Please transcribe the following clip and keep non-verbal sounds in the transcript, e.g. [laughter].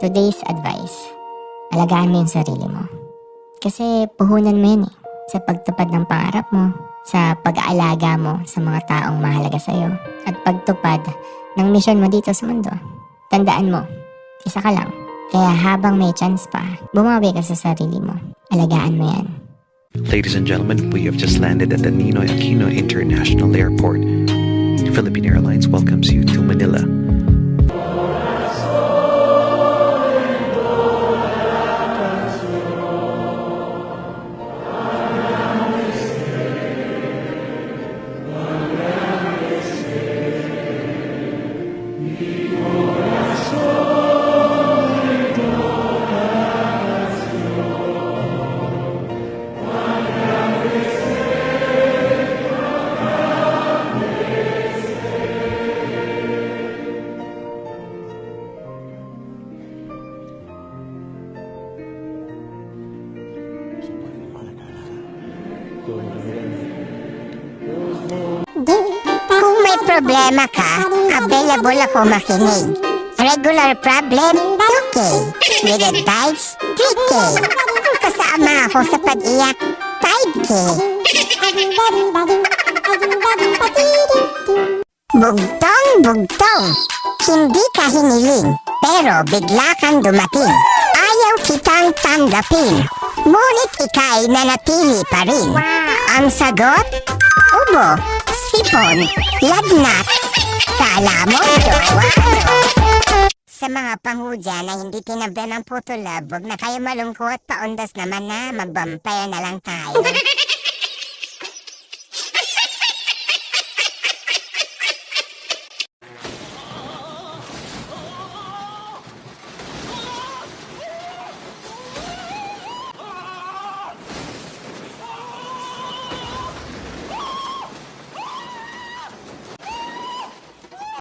Today's advice. Alagaan mo yung sarili mo. Kasi puhunan mo yun eh. Sa pagtupad ng pangarap mo, sa pag-aalaga mo sa mga taong mahalaga sa'yo, at pagtupad ng misyon mo dito sa mundo. Tandaan mo, isa ka lang. Kaya habang may chance pa, bumawi ka sa sarili mo. Alagaan mo yan. Ladies and gentlemen, we have just landed at the Ninoy Aquino International Airport. Philippine Airlines welcomes you to Manila. Kung may problema ka, available ako makinig. Regular problem, 2K. With advice, 3K. Kung kasama ako sa pag-iyak, 5K. Bugtong, bugtong. Hindi ka hiniling, pero bigla kang dumating. Kitang tanggapin, ngunit ika'y nanatili pa rin. Ang sagot? Ubo, sipon, lagnat. Kala mo, jowa. Sa mga pangudya na hindi tinabdan ng putulab, huwag na kayo malungkot, paundas naman na, mag-vampire na lang tayo. [laughs]